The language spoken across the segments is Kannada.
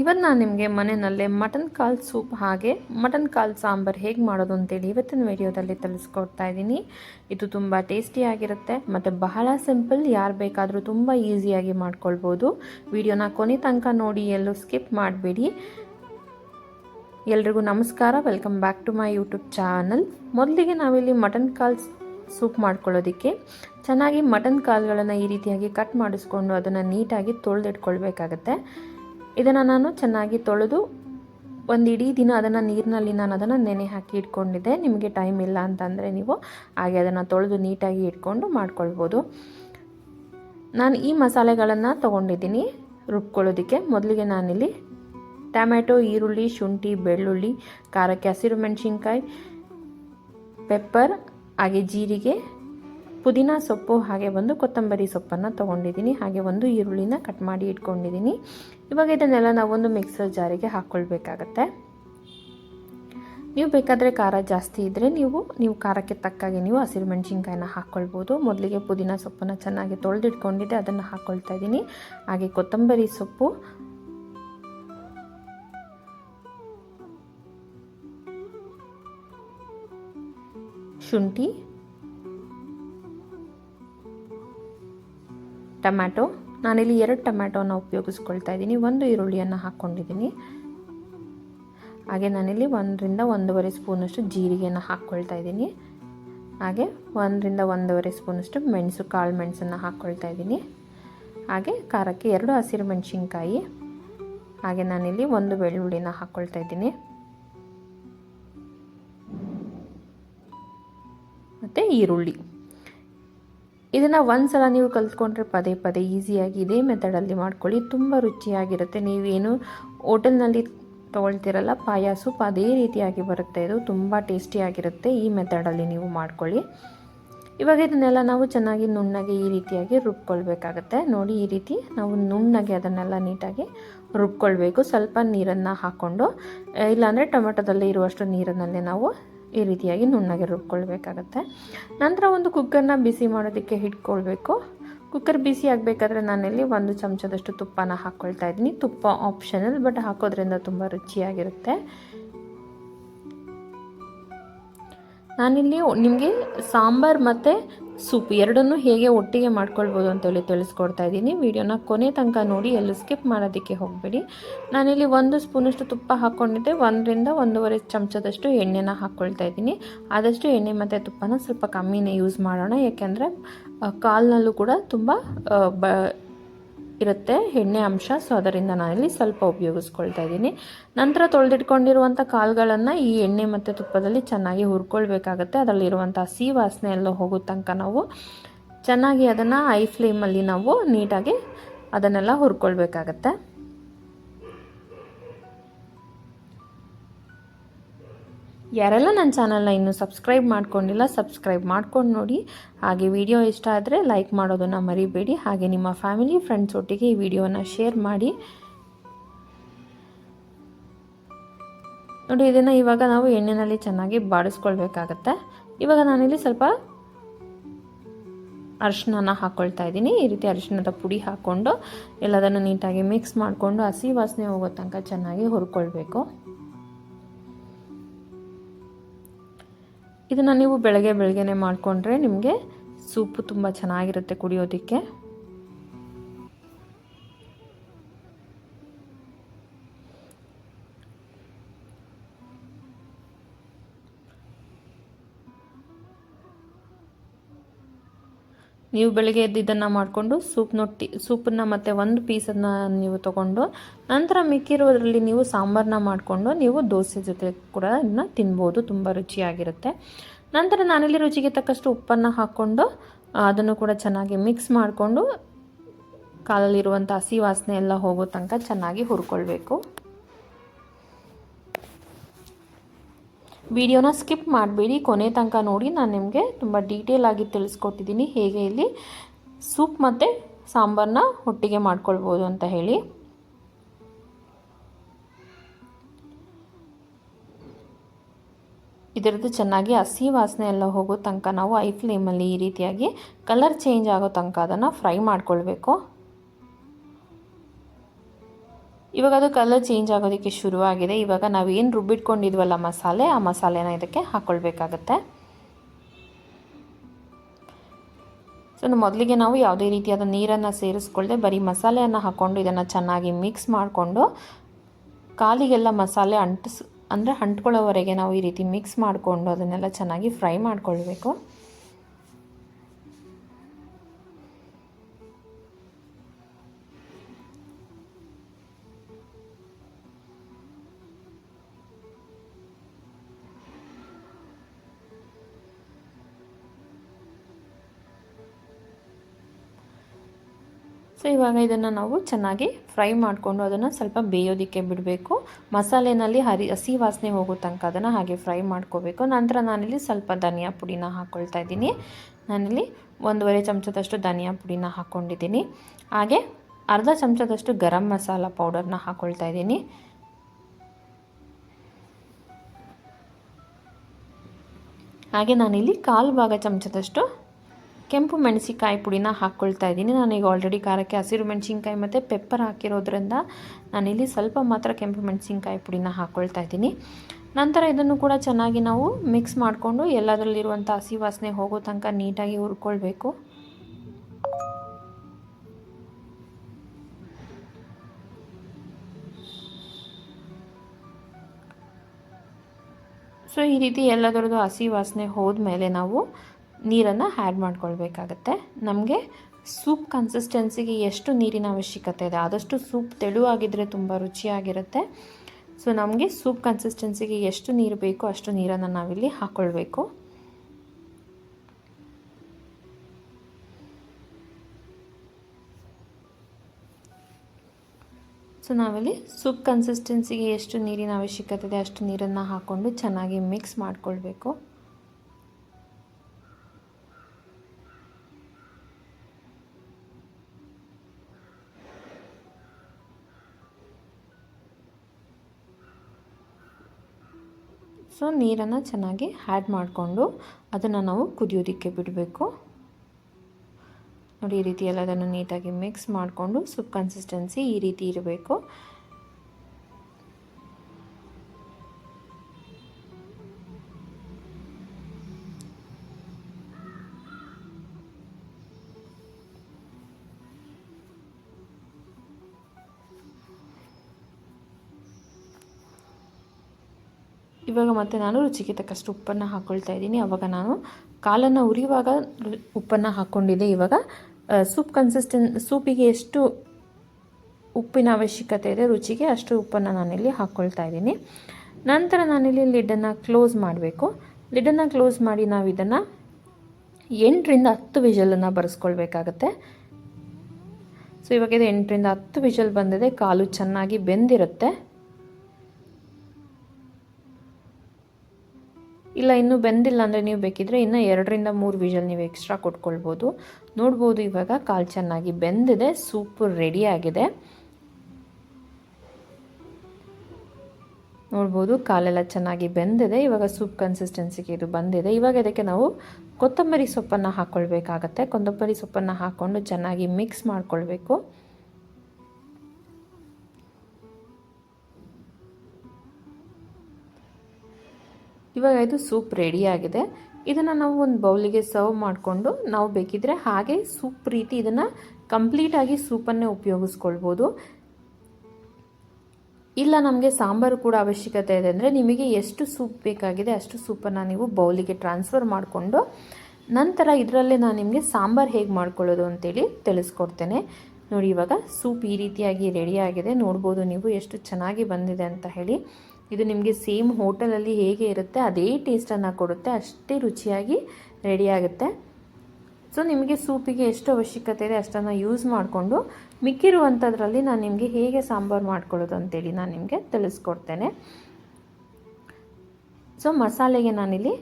ಇವತ್ತು ನಾನು ನಿಮಗೆ ಮನೆಯಲ್ಲೇ ಮಟನ್ ಕಾಲ್ ಸೂಪ್ ಹಾಗೆ ಮಟನ್ ಕಾಲ್ ಸಾಂಬಾರು ಹೇಗೆ ಮಾಡೋದು ಅಂತೇಳಿ ಇವತ್ತಿನ ವಿಡಿಯೋದಲ್ಲಿ ತಿಳಿಸ್ಕೊಡ್ತಾ ಇದ್ದೀನಿ. ಇದು ತುಂಬ ಟೇಸ್ಟಿಯಾಗಿರುತ್ತೆ ಮತ್ತು ಬಹಳ ಸಿಂಪಲ್ ಯಾರು ಬೇಕಾದರೂ ತುಂಬ ಈಸಿಯಾಗಿ ಮಾಡ್ಕೊಳ್ಬೋದು. ವಿಡಿಯೋನ ಕೊನೆ ತನಕ ನೋಡಿ, ಎಲ್ಲೂ ಸ್ಕಿಪ್ ಮಾಡಬೇಡಿ. ಎಲ್ರಿಗೂ ನಮಸ್ಕಾರ welcome back to my YouTube channel ಮೊದಲಿಗೆ ನಾವಿಲ್ಲಿ ಮಟನ್ ಕಾಲ್ ಸೂಪ್ ಮಾಡ್ಕೊಳ್ಳೋದಕ್ಕೆ ಚೆನ್ನಾಗಿ ಮಟನ್ ಕಾಲ್ಗಳನ್ನು ಈ ರೀತಿಯಾಗಿ ಕಟ್ ಮಾಡಿಸ್ಕೊಂಡು ಅದನ್ನು ನೀಟಾಗಿ ತೊಳೆದಿಟ್ಕೊಳ್ಬೇಕಾಗತ್ತೆ. ಇದನ್ನು ನಾನು ಚೆನ್ನಾಗಿ ತೊಳೆದು ಒಂದು ಇಡೀ ದಿನ ಅದನ್ನು ನೀರಿನಲ್ಲಿ ನಾನು ಅದನ್ನು ನೆನೆ ಹಾಕಿ ಇಟ್ಕೊಂಡಿದ್ದೆ. ನಿಮಗೆ ಟೈಮ್ ಇಲ್ಲ ಅಂತಂದರೆ ನೀವು ಹಾಗೆ ಅದನ್ನು ತೊಳೆದು ನೀಟಾಗಿ ಇಟ್ಕೊಂಡು ಮಾಡ್ಕೊಳ್ಬೋದು. ನಾನು ಈ ಮಸಾಲೆಗಳನ್ನು ತೊಗೊಂಡಿದ್ದೀನಿ ರುಬ್ಕೊಳ್ಳೋದಕ್ಕೆ. ಮೊದಲಿಗೆ ನಾನಿಲ್ಲಿ ಟೊಮ್ಯಾಟೊ, ಈರುಳ್ಳಿ, ಶುಂಠಿ, ಬೆಳ್ಳುಳ್ಳಿ, ಖಾರಕ್ಕೆ ಹಸಿರು ಮೆಣಸಿನ್ಕಾಯಿ ಪೆಪ್ಪರ್ ಹಾಗೆ ಜೀರಿಗೆ ಪುದೀನ ಸೊಪ್ಪು ಹಾಗೆ ಒಂದು ಕೊತ್ತಂಬರಿ ಸೊಪ್ಪನ್ನು ತೊಗೊಂಡಿದ್ದೀನಿ. ಹಾಗೆ ಒಂದು ಈರುಳ್ಳಿನ ಕಟ್ ಮಾಡಿ ಇಟ್ಕೊಂಡಿದ್ದೀನಿ. ಇವಾಗ ಇದನ್ನೆಲ್ಲ ನಾವೊಂದು ಮಿಕ್ಸರ್ ಜಾರಿಗೆ ಹಾಕ್ಕೊಳ್ಬೇಕಾಗತ್ತೆ ನೀವು ಬೇಕಾದರೆ ಖಾರ ಜಾಸ್ತಿ ಇದ್ದರೆ ನೀವು ನೀವು ಖಾರಕ್ಕೆ ತಕ್ಕಾಗಿ ನೀವು ಹಸಿರು ಮೆಣಸಿನ್ಕಾಯಿನ ಹಾಕ್ಕೊಳ್ಬೋದು ಮೊದಲಿಗೆ ಪುದೀನ ಸೊಪ್ಪನ್ನು ಚೆನ್ನಾಗಿ ತೊಳೆದಿಟ್ಕೊಂಡಿದ್ದೆ, ಅದನ್ನು ಹಾಕ್ಕೊಳ್ತಾ ಇದ್ದೀನಿ. ಹಾಗೆ ಕೊತ್ತಂಬರಿ ಸೊಪ್ಪು. ಶುಂಠಿ. ಟೊಮ್ಯಾಟೊ ನಾನಿಲ್ಲಿ ಎರಡು ಟೊಮ್ಯಾಟೋನ ಉಪಯೋಗಿಸ್ಕೊಳ್ತಾ ಇದ್ದೀನಿ. ಒಂದು ಈರುಳ್ಳಿಯನ್ನು ಹಾಕ್ಕೊಂಡಿದ್ದೀನಿ. ಹಾಗೆ ನಾನಿಲ್ಲಿ ಒಂದರಿಂದ ಒಂದೂವರೆ ಸ್ಪೂನಷ್ಟು ಜೀರಿಗೆಯನ್ನು ಹಾಕ್ಕೊಳ್ತಾ ಇದ್ದೀನಿ. ಹಾಗೆ ಒಂದರಿಂದ ಒಂದೂವರೆ ಸ್ಪೂನಷ್ಟು ಮೆಣಸು, ಕಾಳು ಮೆಣಸನ್ನು ಹಾಕ್ಕೊಳ್ತಾ ಇದ್ದೀನಿ. ಹಾಗೆ ಖಾರಕ್ಕೆ ಎರಡು ಹಸಿರು ಮೆಣಸಿನ್ಕಾಯಿ. ಹಾಗೆ ನಾನಿಲ್ಲಿ ಒಂದು ಬೆಳ್ಳುಳ್ಳಿನ ಹಾಕ್ಕೊಳ್ತಾ ಇದ್ದೀನಿ. ಮತ್ತು ಈರುಳ್ಳಿ. ಇದನ್ನು ಒಂದು ಸಲ ನೀವು ಕಲ್ತ್ಕೊಂಡ್ರೆ ಪದೇ ಪದೇ ಈಸಿಯಾಗಿ ಇದೇ ಮೆಥಡಲ್ಲಿ ಮಾಡ್ಕೊಳ್ಳಿ. ತುಂಬ ರುಚಿಯಾಗಿರುತ್ತೆ. ನೀವೇನು ಹೋಟೆಲ್ನಲ್ಲಿ ತೊಗೊಳ್ತಿರಲ್ಲ ಪಾಯ ಸೂಪ್ ಅದೇ ರೀತಿಯಾಗಿ ಬರುತ್ತೆ. ಇದು ತುಂಬ ಟೇಸ್ಟಿಯಾಗಿರುತ್ತೆ ಈ ಮೆಥಡಲ್ಲಿ ನೀವು ಮಾಡ್ಕೊಳ್ಳಿ. ಇವಾಗ ಇದನ್ನೆಲ್ಲ ನಾವು ಚೆನ್ನಾಗಿ ನುಣ್ಣಗೆ ಈ ರೀತಿಯಾಗಿ ರುಬ್ಕೊಳ್ಬೇಕಾಗತ್ತೆ. ನೋಡಿ, ಈ ರೀತಿ ನಾವು ನುಣ್ಣಗೆ ಅದನ್ನೆಲ್ಲ ನೀಟಾಗಿ ರುಬ್ಕೊಳ್ಬೇಕು. ಸ್ವಲ್ಪ ನೀರನ್ನು ಹಾಕ್ಕೊಂಡು ಇಲ್ಲಾಂದರೆ ಟೊಮೆಟೊದಲ್ಲಿ ಇರುವಷ್ಟು ನೀರನ್ನಲ್ಲೇ ನಾವು ಈ ರೀತಿಯಾಗಿ ನುಣ್ಣಗೆ ರುಬ್ಕೊಳ್ಬೇಕಾಗತ್ತೆ. ನಂತರ ಒಂದು ಕುಕ್ಕರ್ನ ಬಿಸಿ ಮಾಡೋದಕ್ಕೆ ಇಟ್ಕೊಳ್ಬೇಕು ಕುಕ್ಕರ್ ಬಿಸಿ ಆಗಬೇಕಾದ್ರೆ ನಾನಿಲ್ಲಿ ಒಂದು ಚಮಚದಷ್ಟು ತುಪ್ಪನ ಹಾಕ್ಕೊಳ್ತಾ ಇದ್ದೀನಿ. ತುಪ್ಪ ಆಪ್ಷನಲ್ ಬಟ್ ಹಾಕೋದ್ರಿಂದ ತುಂಬ ರುಚಿಯಾಗಿರುತ್ತೆ. ನಾನಿಲ್ಲಿ ನಿಮಗೆ ಸಾಂಬಾರು ಮತ್ತು ಸೂಪ್ ಎರಡನ್ನೂ ಹೇಗೆ ಒಟ್ಟಿಗೆ ಮಾಡ್ಕೊಳ್ಬೋದು ಅಂತೇಳಿ ತಿಳಿಸ್ಕೊಡ್ತಾ ಇದ್ದೀನಿ. ವೀಡಿಯೋನ ಕೊನೆ ತನಕ ನೋಡಿ, ಎಲ್ಲೂ ಸ್ಕಿಪ್ ಮಾಡೋದಕ್ಕೆ ಹೋಗಬೇಡಿ. ನಾನಿಲ್ಲಿ ಒಂದು ಸ್ಪೂನಷ್ಟು ತುಪ್ಪ ಹಾಕ್ಕೊಂಡಿದ್ದೆ. ಒಂದರಿಂದ ಒಂದೂವರೆ ಚಮಚದಷ್ಟು ಎಣ್ಣೆನ ಹಾಕ್ಕೊಳ್ತಾ ಇದ್ದೀನಿ. ಆದಷ್ಟು ಎಣ್ಣೆ ಮತ್ತು ತುಪ್ಪನ ಸ್ವಲ್ಪ ಕಮ್ಮಿನೇ ಯೂಸ್ ಮಾಡೋಣ. ಯಾಕೆಂದರೆ ಕಾಲ್ನಲ್ಲೂ ಕೂಡ ತುಂಬ ಬ ಇರುತ್ತೆ. ಎಣ್ಣೆ, ಅಂಶ. ಸೊ ಅದರಿಂದ ನಾನಿಲ್ಲಿ ಸ್ವಲ್ಪ ಉಪಯೋಗಿಸ್ಕೊಳ್ತಾ ಇದ್ದೀನಿ. ನಂತರ ತೊಳೆದಿಟ್ಕೊಂಡಿರುವಂಥ ಕಾಳುಗಳನ್ನು ಈ ಎಣ್ಣೆ ಮತ್ತು ತುಪ್ಪದಲ್ಲಿ ಚೆನ್ನಾಗಿ ಹುರ್ಕೊಳ್ಬೇಕಾಗತ್ತೆ. ಅದರಲ್ಲಿರುವಂಥ ಹಸಿ ವಾಸನೆ ಎಲ್ಲ ಹೋಗೋ ತನಕ ನಾವು ಚೆನ್ನಾಗಿ ಅದನ್ನು ಐ ಫ್ಲೇಮಲ್ಲಿ ನಾವು ನೀಟಾಗಿ ಅದನ್ನೆಲ್ಲ ಹುರ್ಕೊಳ್ಬೇಕಾಗತ್ತೆ. ಯಾರೆಲ್ಲ ನನ್ನ ಚಾನಲ್ನ ಇನ್ನೂ ಸಬ್ಸ್ಕ್ರೈಬ್ ಮಾಡ್ಕೊಂಡಿಲ್ಲ, ಸಬ್ಸ್ಕ್ರೈಬ್ ಮಾಡ್ಕೊಂಡು ನೋಡಿ. ಹಾಗೆ ವಿಡಿಯೋ ಇಷ್ಟ ಆದರೆ ಲೈಕ್ ಮಾಡೋದನ್ನು ಮರಿಬೇಡಿ. ಹಾಗೆ ನಿಮ್ಮ ಫ್ಯಾಮಿಲಿ, ಫ್ರೆಂಡ್ಸ್ ಒಟ್ಟಿಗೆ ಈ ವಿಡಿಯೋನ ಶೇರ್ ಮಾಡಿ. ನೋಡಿ, ಇದನ್ನು ಇವಾಗ ನಾವು ಎಣ್ಣೆಯಲ್ಲಿ ಚೆನ್ನಾಗಿ ಬಾಡಿಸ್ಕೊಳ್ಬೇಕಾಗತ್ತೆ. ಇವಾಗ ನಾನಿಲ್ಲಿ ಸ್ವಲ್ಪ ಅರಿಶಿನ ಹಾಕ್ಕೊಳ್ತಾ ಇದ್ದೀನಿ. ಈ ರೀತಿ ಅರಿಶಿಣದ ಪುಡಿ ಹಾಕ್ಕೊಂಡು ಎಲ್ಲದನ್ನು ನೀಟಾಗಿ ಮಿಕ್ಸ್ ಮಾಡಿಕೊಂಡು ಹಸಿ ವಾಸನೆ ಹೋಗೋ ತನಕ ಚೆನ್ನಾಗಿ ಹುರ್ಕೊಳ್ಬೇಕು. ಇದನ್ನು ನೀವು ಬೆಳಗ್ಗೆ ಬೆಳಗ್ಗೆನೆ ಮಾಡಿಕೊಂಡ್ರೆ ನಿಮಗೆ ಸೂಪು ತುಂಬ ಚೆನ್ನಾಗಿರುತ್ತೆ ಕುಡಿಯೋದಕ್ಕೆ. ನೀವು ಬೆಳಗ್ಗೆ ಎದ್ದು ಇದನ್ನು ಮಾಡಿಕೊಂಡು ಸೂಪ್ ನೊಟ್ಟಿ ಸೂಪನ್ನು ಮತ್ತು ಒಂದು ಪೀಸನ್ನು ನೀವು ತಗೊಂಡು ನಂತರ ಮಿಕ್ಕಿರೋದ್ರಲ್ಲಿ ನೀವು ಸಾಂಬಾರನ್ನ ಮಾಡಿಕೊಂಡು ನೀವು ದೋಸೆ ಜೊತೆ ಕೂಡ ಇದನ್ನ ತಿನ್ಬೋದು, ತುಂಬ ರುಚಿಯಾಗಿರುತ್ತೆ. ನಂತರ ನಾನಿಲ್ಲಿ ರುಚಿಗೆ ತಕ್ಕಷ್ಟು ಉಪ್ಪನ್ನು ಹಾಕ್ಕೊಂಡು ಅದನ್ನು ಕೂಡ ಚೆನ್ನಾಗಿ ಮಿಕ್ಸ್ ಮಾಡಿಕೊಂಡು ಕಾಲಲ್ಲಿರುವಂಥ ಹಸಿ ವಾಸನೆ ಎಲ್ಲ ಹೋಗೋ ತನಕ ಚೆನ್ನಾಗಿ ಹುರ್ಕೊಳ್ಬೇಕು. ವಿಡಿಯೋನ ಸ್ಕಿಪ್ ಮಾಡಬೇಡಿ, ಕೊನೆ ತನಕ ನೋಡಿ. ನಾನು ನಿಮಗೆ ತುಂಬ ಡೀಟೇಲ್ ಆಗಿ ತಿಳಿಸ್ಕೊಟ್ಟಿದ್ದೀನಿ ಹೇಗೆ ಇಲ್ಲಿ ಸೂಪ್ ಮತ್ತು ಸಾಂಬಾರನ್ನ ಒಟ್ಟಿಗೆ ಮಾಡ್ಕೊಳ್ಬೋದು ಅಂತ ಹೇಳಿ. ಇದರದ್ದು ಚೆನ್ನಾಗಿ ಹಸಿ ವಾಸನೆ ಎಲ್ಲ ಹೋಗೋ ತನಕ ನಾವು ಐ ಫ್ಲೇಮಲ್ಲಿ ಈ ರೀತಿಯಾಗಿ ಕಲರ್ ಚೇಂಜ್ ಆಗೋ ತನಕ ಅದನ್ನು ಫ್ರೈ ಮಾಡ್ಕೊಳ್ಬೇಕು. ಇವಾಗ ಅದು ಕಲರ್ ಚೇಂಜ್ ಆಗೋದಕ್ಕೆ ಶುರುವಾಗಿದೆ. ಇವಾಗ ನಾವೇನು ರುಬ್ಬಿಟ್ಕೊಂಡಿದ್ವಲ್ಲ ಮಸಾಲೆ, ಆ ಮಸಾಲೆನ ಇದಕ್ಕೆ ಹಾಕ್ಕೊಳ್ಬೇಕಾಗತ್ತೆ ಸೊ ಮೊದಲಿಗೆ ನಾವು ಯಾವುದೇ ರೀತಿಯಾದ ನೀರನ್ನು ಸೇರಿಸ್ಕೊಳ್ಳದೆ ಬರೀ ಮಸಾಲೆಯನ್ನು ಹಾಕ್ಕೊಂಡು ಇದನ್ನು ಚೆನ್ನಾಗಿ ಮಿಕ್ಸ್ ಮಾಡಿಕೊಂಡು ಕಾಲಿಗೆಲ್ಲ ಮಸಾಲೆ ಅಂಟಿಸ್, ಅಂದರೆ ಅಂಟ್ಕೊಳ್ಳೋವರೆಗೆ ನಾವು ಈ ರೀತಿ ಮಿಕ್ಸ್ ಮಾಡಿಕೊಂಡು ಅದನ್ನೆಲ್ಲ ಚೆನ್ನಾಗಿ ಫ್ರೈ ಮಾಡ್ಕೊಳ್ಬೇಕು. ಸೊ, ಇವಾಗ ಇದನ್ನು ನಾವು ಚೆನ್ನಾಗಿ ಫ್ರೈ ಮಾಡಿಕೊಂಡು ಅದನ್ನು ಸ್ವಲ್ಪ ಬೇಯೋದಕ್ಕೆ ಬಿಡಬೇಕು. ಮಸಾಲೆನಲ್ಲಿ ಹರಿ, ಹಸಿ ವಾಸನೆ ಹೋಗೋ ತನಕ ಅದನ್ನು ಹಾಗೆ ಫ್ರೈ ಮಾಡ್ಕೋಬೇಕು. ನಂತರ ನಾನಿಲ್ಲಿ ಸ್ವಲ್ಪ ಧನಿಯಾ ಪುಡಿನ ಹಾಕ್ಕೊಳ್ತಾ ಇದ್ದೀನಿ. ನಾನಿಲ್ಲಿ ಒಂದೂವರೆ ಚಮಚದಷ್ಟು ಧನಿಯಾ ಪುಡಿನ ಹಾಕ್ಕೊಂಡಿದ್ದೀನಿ ಹಾಗೆ ಅರ್ಧ ಚಮಚದಷ್ಟು ಗರಂ ಮಸಾಲ ಪೌಡರ್ನ ಹಾಕ್ಕೊಳ್ತಾ ಇದ್ದೀನಿ. ಹಾಗೆ ನಾನಿಲ್ಲಿ ಕಾಲು ಭಾಗ ಚಮಚದಷ್ಟು ಕೆಂಪು ಮೆಣಸಿಕಾಯಿ ಪುಡಿನ ಹಾಕ್ಕೊಳ್ತಾ ಇದ್ದೀನಿ. ನಾನೀಗ ಆಲ್ರೆಡಿ ಖಾರಕ್ಕೆ ಹಸಿರು ಮೆಣಸಿನ್ಕಾಯಿ ಮತ್ತು ಪೆಪ್ಪರ್ ಹಾಕಿರೋದ್ರಿಂದ ನಾನಿಲ್ಲಿ ಸ್ವಲ್ಪ ಮಾತ್ರ ಕೆಂಪು ಮೆಣಸಿನ್ಕಾಯಿ ಪುಡಿನ ಹಾಕ್ಕೊಳ್ತಾ ಇದ್ದೀನಿ. ನಂತರ ಇದನ್ನು ಕೂಡ ಚೆನ್ನಾಗಿ ನಾವು ಮಿಕ್ಸ್ ಮಾಡಿಕೊಂಡು ಎಲ್ಲದರಲ್ಲಿರುವಂಥ ಹಸಿ ವಾಸನೆ ಹೋಗೋ ತನಕ ನೀಟಾಗಿ ಹುರ್ಕೊಳ್ಬೇಕು. ಸೊ ಈ ರೀತಿ ಎಲ್ಲದರದ್ದು ಹಸಿ ವಾಸನೆ ಹೋದ ಮೇಲೆ ನಾವು ನೀರನ್ನು ಆ್ಯಡ್ ಮಾಡ್ಕೊಳ್ಬೇಕಾಗತ್ತೆ. ನಮಗೆ ಸೂಪ್ ಕನ್ಸಿಸ್ಟೆನ್ಸಿಗೆ ಎಷ್ಟು ನೀರಿನ ಅವಶ್ಯಕತೆ ಇದೆ, ಆದಷ್ಟು ಸೂಪ್ ತೆಳುವಾಗಿದ್ದರೆ ತುಂಬ ರುಚಿಯಾಗಿರುತ್ತೆ. ಸೊ ನಮಗೆ ಸೂಪ್ ಕನ್ಸಿಸ್ಟೆನ್ಸಿಗೆ ಎಷ್ಟು ನೀರು ಬೇಕೋ ಅಷ್ಟು ನೀರನ್ನು ನಾವಿಲ್ಲಿ ಹಾಕ್ಕೊಳ್ಬೇಕು ಸೊ ನಾವಿಲ್ಲಿ ಸೂಪ್ ಕನ್ಸಿಸ್ಟೆನ್ಸಿಗೆ ಎಷ್ಟು ನೀರಿನ ಅವಶ್ಯಕತೆ ಇದೆ, ಅಷ್ಟು ನೀರನ್ನು ಹಾಕ್ಕೊಂಡು ಚೆನ್ನಾಗಿ ಮಿಕ್ಸ್ ಮಾಡಿಕೊಳ್ಬೇಕು. ಸೊ ನೀರನ್ನು ಚೆನ್ನಾಗಿ ಆ್ಯಡ್ ಮಾಡಿಕೊಂಡು ಅದನ್ನು ನಾವು ಕುದಿಯೋದಕ್ಕೆ ಬಿಡಬೇಕು. ನೋಡಿ ಈ ರೀತಿ ಎಲ್ಲ ಅದನ್ನು ನೀಟಾಗಿ ಮಿಕ್ಸ್ ಮಾಡಿಕೊಂಡು ಸೂಪ್ ಕನ್ಸಿಸ್ಟೆನ್ಸಿ ಈ ರೀತಿ ಇರಬೇಕು. ಇವಾಗ ಮತ್ತೆ ನಾನು ರುಚಿಗೆ ತಕ್ಕಷ್ಟು ಉಪ್ಪನ್ನು ಹಾಕ್ಕೊಳ್ತಾ ಇದ್ದೀನಿ. ಅವಾಗ ನಾನು ಕಾಲನ್ನು ಉರಿಯುವಾಗ ಉಪ್ಪನ್ನು ಹಾಕ್ಕೊಂಡಿದ್ದೆ ಇವಾಗ ಸೂಪ್ ಕನ್ಸಿಸ್ಟೆನ್ ಸೂಪಿಗೆ ಎಷ್ಟು ಉಪ್ಪಿನ ಅವಶ್ಯಕತೆ ಇದೆ, ರುಚಿಗೆ ಅಷ್ಟು ಉಪ್ಪನ್ನು ನಾನಿಲ್ಲಿ ಹಾಕ್ಕೊಳ್ತಾ ಇದ್ದೀನಿ. ನಂತರ ನಾನಿಲ್ಲಿ ಲಿಡ್ಡನ್ನು ಕ್ಲೋಸ್ ಮಾಡಬೇಕು. ಲಿಡ್ಡನ್ನು ಕ್ಲೋಸ್ ಮಾಡಿ ನಾವು ಇದನ್ನು ಎಂಟರಿಂದ ಹತ್ತು ವಿಷಲನ್ನು ಬರೆಸ್ಕೊಳ್ಬೇಕಾಗತ್ತೆ. ಸೊ ಇವಾಗ ಇದು ಎಂಟರಿಂದ ಹತ್ತು ವಿಷಲ್ ಬಂದಿದೆ. ಕಾಲು ಚೆನ್ನಾಗಿ ಬೆಂದಿರುತ್ತೆ. ಇಲ್ಲ, ಇನ್ನೂ ಬೆಂದಿಲ್ಲ ಅಂದರೆ ನೀವು ಬೇಕಿದ್ರೆ ಇನ್ನೂ ಎರಡರಿಂದ ಮೂರು ವಿಷಲ್ ನೀವು ಎಕ್ಸ್ಟ್ರಾ ಕೊಟ್ಕೊಳ್ಬೋದು. ನೋಡ್ಬೋದು ಇವಾಗ ಕಾಲು ಚೆನ್ನಾಗಿ ಬೆಂದಿದೆ ಸೂಪರ್ ರೆಡಿ ಆಗಿದೆ. ನೋಡ್ಬೋದು ಕಾಲೆಲ್ಲ ಚೆನ್ನಾಗಿ ಬೆಂದಿದೆ, ಇವಾಗ ಸೂಪ್ ಕನ್ಸಿಸ್ಟೆನ್ಸಿಗೆ ಇದು ಬಂದಿದೆ. ಇವಾಗ ಇದಕ್ಕೆ ನಾವು ಕೊತ್ತಂಬರಿ ಸೊಪ್ಪನ್ನು ಹಾಕ್ಕೊಳ್ಬೇಕಾಗತ್ತೆ ಕೊತ್ತಂಬರಿ ಸೊಪ್ಪನ್ನು ಹಾಕ್ಕೊಂಡು ಚೆನ್ನಾಗಿ ಮಿಕ್ಸ್ ಮಾಡ್ಕೊಳ್ಬೇಕು. ಇವಾಗ ಇದು ಸೂಪ್ ರೆಡಿಯಾಗಿದೆ ಇದನ್ನು ನಾವು ಒಂದು ಬೌಲಿಗೆ ಸರ್ವ್ ಮಾಡಿಕೊಂಡು ನಾವು ಬೇಕಿದ್ರೆ ಹಾಗೆ ಸೂಪ್ ರೀತಿ ಇದನ್ನು ಕಂಪ್ಲೀಟಾಗಿ ಸೂಪನ್ನೇ ಉಪಯೋಗಿಸ್ಕೊಳ್ಬೋದು. ಇಲ್ಲ, ನಮಗೆ ಸಾಂಬಾರು ಕೂಡ ಅವಶ್ಯಕತೆ ಇದೆ ಅಂದರೆ ನಿಮಗೆ ಎಷ್ಟು ಸೂಪ್ ಬೇಕಾಗಿದೆ ಅಷ್ಟು ಸೂಪನ್ನು ನೀವು ಬೌಲಿಗೆ ಟ್ರಾನ್ಸ್ಫರ್ ಮಾಡಿಕೊಂಡು ನಂತರ ಇದರಲ್ಲೇ ನಾನು ನಿಮಗೆ ಸಾಂಬಾರು ಹೇಗೆ ಮಾಡ್ಕೊಳ್ಳೋದು ಅಂತೇಳಿ ತಿಳಿಸ್ಕೊಡ್ತೇನೆ. ನೋಡಿ, ಇವಾಗ ಸೂಪ್ ಈ ರೀತಿಯಾಗಿ ರೆಡಿಯಾಗಿದೆ ನೋಡ್ಬೋದು ನೀವು ಎಷ್ಟು ಚೆನ್ನಾಗಿ ಬಂದಿದೆ ಅಂತ ಹೇಳಿ. ಇದು ನಿಮಗೆ ಸೇಮ್ ಹೋಟೆಲಲ್ಲಿ ಹೇಗೆ ಇರುತ್ತೆ, ಅದೇ ಟೇಸ್ಟನ್ನು ಕೊಡುತ್ತೆ, ಅಷ್ಟೇ ರುಚಿಯಾಗಿ ರೆಡಿಯಾಗುತ್ತೆ ಸೊ ನಿಮಗೆ ಸೂಪಿಗೆ ಎಷ್ಟು ಅವಶ್ಯಕತೆ ಇದೆ ಅಷ್ಟನ್ನು ಯೂಸ್ ಮಾಡಿಕೊಂಡು ಮಿಕ್ಕಿರುವಂಥದ್ರಲ್ಲಿ ನಾನು ನಿಮಗೆ ಹೇಗೆ ಸಾಂಬಾರು ಮಾಡ್ಕೊಳ್ಳೋದು ಅಂತೇಳಿ ನಾನು ನಿಮಗೆ ತಿಳಿಸ್ಕೊಡ್ತೇನೆ. ಸೊ ಮಸಾಲೆಗೆ ನಾನಿಲ್ಲಿ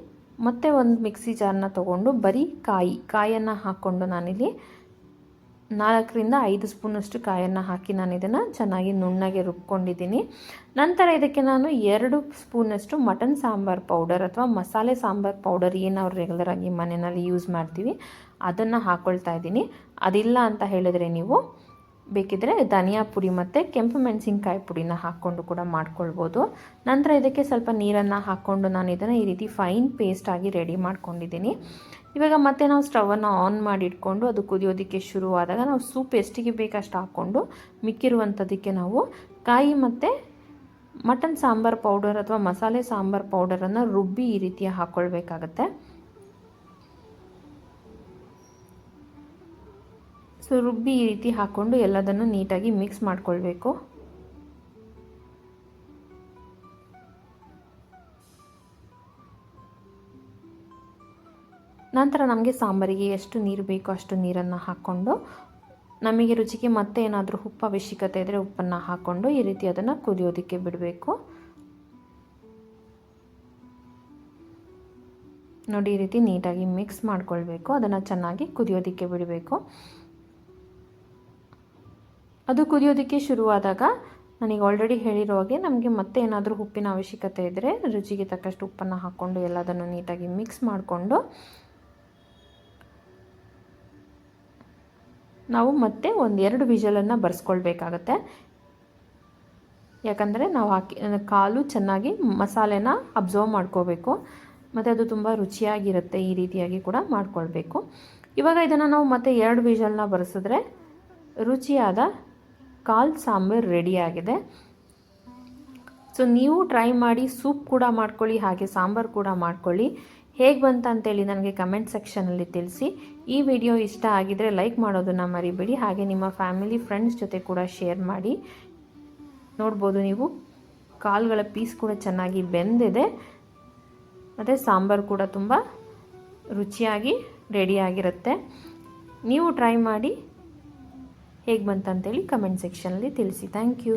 ಮತ್ತೆ ಒಂದು ಮಿಕ್ಸಿ ಜಾರನ್ನ ತೊಗೊಂಡು ಬರೀ ಕಾಯಿ, ಕಾಯನ್ನು ಹಾಕ್ಕೊಂಡು ನಾನಿಲ್ಲಿ ನಾಲ್ಕರಿಂದ ಐದು ಸ್ಪೂನಷ್ಟು ಕಾಯನ್ನು ಹಾಕಿ ನಾನು ಇದನ್ನು ಚೆನ್ನಾಗಿ ನುಣ್ಣಗೆ ರುಬ್ಕೊಂಡಿದ್ದೀನಿ. ನಂತರ ಇದಕ್ಕೆ ನಾನು ಎರಡು ಸ್ಪೂನಷ್ಟು ಮಟನ್ ಸಾಂಬಾರ್ ಪೌಡರ್ ಅಥವಾ ಮಸಾಲೆ ಸಾಂಬಾರ್ ಪೌಡರ್ ಏನು ನಾವು ರೆಗ್ಯುಲರಾಗಿ ಮನೆಯಲ್ಲಿ ಯೂಸ್ ಮಾಡ್ತೀವಿ, ಅದನ್ನು ಹಾಕ್ಕೊಳ್ತಾ ಇದ್ದೀನಿ. ಅದಿಲ್ಲ ಅಂತ ಹೇಳಿದ್ರೆ ನೀವು ಬೇಕಿದ್ರೆ ಧನಿಯಾ ಪುಡಿ ಮತ್ತು ಕೆಂಪು ಮೆಣಸಿನ್ಕಾಯಿ ಪುಡಿನ ಹಾಕ್ಕೊಂಡು ಕೂಡ ಮಾಡ್ಕೊಳ್ಬೋದು. ನಂತರ ಇದಕ್ಕೆ ಸ್ವಲ್ಪ ನೀರನ್ನು ಹಾಕ್ಕೊಂಡು ನಾನು ಇದನ್ನು ಈ ರೀತಿ ಫೈನ್ ಪೇಸ್ಟ್ ಆಗಿ ರೆಡಿ ಮಾಡ್ಕೊಂಡಿದ್ದೀನಿ. ಇವಾಗ ಮತ್ತೆ ನಾವು ಸ್ಟವನ್ನು ಆನ್ ಮಾಡಿ ಇಟ್ಕೊಂಡು ಅದು ಕುದಿಯೋದಕ್ಕೆ ಶುರುವಾದಾಗ ನಾವು ಸೂಪ್ ಎಷ್ಟಿಗೆ ಬೇಕಷ್ಟು ಹಾಕ್ಕೊಂಡು ಮಿಕ್ಕಿರುವಂಥದ್ದಕ್ಕೆ ನಾವು ಕಾಯಿ ಮತ್ತು ಮಟನ್ ಸಾಂಬಾರ್ ಪೌಡರ್ ಅಥವಾ ಮಸಾಲೆ ಸಾಂಬಾರ್ ಪೌಡರನ್ನು ರುಬ್ಬಿ ಈ ರೀತಿ ಹಾಕ್ಕೊಳ್ಬೇಕಾಗತ್ತೆ ಸೊ ರುಬ್ಬಿ ಈ ರೀತಿ ಹಾಕ್ಕೊಂಡು ಎಲ್ಲದನ್ನು ನೀಟಾಗಿ ಮಿಕ್ಸ್ ಮಾಡ್ಕೊಳ್ಬೇಕು. ನಂತರ ನಮಗೆ ಸಾಂಬಾರಿಗೆ ಎಷ್ಟು ನೀರು ಬೇಕೋ ಅಷ್ಟು ನೀರನ್ನು ಹಾಕ್ಕೊಂಡು, ನಮಗೆ ರುಚಿಗೆ ಮತ್ತೆ ಏನಾದರೂ ಉಪ್ಪು ಅವಶ್ಯಕತೆ ಇದ್ದರೆ ಉಪ್ಪನ್ನು ಹಾಕ್ಕೊಂಡು ಈ ರೀತಿ ಅದನ್ನು ಕುದಿಯೋದಕ್ಕೆ ಬಿಡಬೇಕು. ನೋಡಿ, ಈ ರೀತಿ ನೀಟಾಗಿ ಮಿಕ್ಸ್ ಮಾಡ್ಕೊಳ್ಬೇಕು. ಅದನ್ನು ಚೆನ್ನಾಗಿ ಕುದಿಯೋದಕ್ಕೆ ಬಿಡಬೇಕು. ಅದು ಕುದಿಯೋದಕ್ಕೆ ಶುರುವಾದಾಗ ನನಗೆ ಆಲ್ರೆಡಿ ಹೇಳಿರೋ ಹಾಗೆ ನಮಗೆ ಮತ್ತೆ ಏನಾದರೂ ಉಪ್ಪಿನ ಅವಶ್ಯಕತೆ ಇದ್ದರೆ ರುಚಿಗೆ ತಕ್ಕಷ್ಟು ಉಪ್ಪನ್ನು ಹಾಕ್ಕೊಂಡು ಎಲ್ಲದನ್ನು ನೀಟಾಗಿ ಮಿಕ್ಸ್ ಮಾಡಿಕೊಂಡು ನಾವು ಮತ್ತೆ ಒಂದೆರಡು ವಿಜಲನ್ನು ಬರ್ಸ್ಕೊಳ್ಬೇಕಾಗತ್ತೆ. ಯಾಕಂದರೆ ನಾವು ಹಾಕಿ ಕಾಲು ಚೆನ್ನಾಗಿ ಮಸಾಲೆನ ಅಬ್ಸರ್ವ್ ಮಾಡ್ಕೋಬೇಕು. ಮತ್ತು ಅದು ತುಂಬ ರುಚಿಯಾಗಿರುತ್ತೆ ಈ ರೀತಿಯಾಗಿ ಕೂಡ ಮಾಡ್ಕೊಳ್ಬೇಕು. ಇವಾಗ ಇದನ್ನು ನಾವು ಮತ್ತೆ ಎರಡು ವಿಜಲ್ನ ಬರೆಸಿದ್ರೆ ರುಚಿಯಾದ ಕಾಲ್ ಸಾಂಬಾರು ರೆಡಿಯಾಗಿದೆ. ಸೊ, ನೀವು ಟ್ರೈ ಮಾಡಿ, ಸೂಪ್ ಕೂಡ ಮಾಡ್ಕೊಳ್ಳಿ, ಹಾಗೆ ಸಾಂಬಾರು ಕೂಡ ಮಾಡ್ಕೊಳ್ಳಿ. ಹೇಗೆ ಬಂತ ಅಂತೇಳಿ ನನಗೆ ಕಮೆಂಟ್ ಸೆಕ್ಷನಲ್ಲಿ ತಿಳಿಸಿ. ಈ ವಿಡಿಯೋ ಇಷ್ಟ ಆಗಿದ್ರೆ ಲೈಕ್ ಮಾಡೋದನ್ನು ಮರಿಬೇಡಿ, ಹಾಗೆ ನಿಮ್ಮ ಫ್ಯಾಮಿಲಿ, ಫ್ರೆಂಡ್ಸ್ ಜೊತೆ ಕೂಡ ಶೇರ್ ಮಾಡಿ. ನೋಡ್ಬೋದು ನೀವು, ಕಾಲುಗಳ ಪೀಸ್ ಕೂಡ ಚೆನ್ನಾಗಿ ಬೆಂದಿದೆ. ಮತ್ತು ಸಾಂಬಾರು ಕೂಡ ತುಂಬ ರುಚಿಯಾಗಿ ರೆಡಿಯಾಗಿರುತ್ತೆ. ನೀವು ಟ್ರೈ ಮಾಡಿ ಹೇಗೆ ಬಂತಂತೇಳಿ ಕಮೆಂಟ್ ಸೆಕ್ಷನಲ್ಲಿ ತಿಳಿಸಿ. Thank you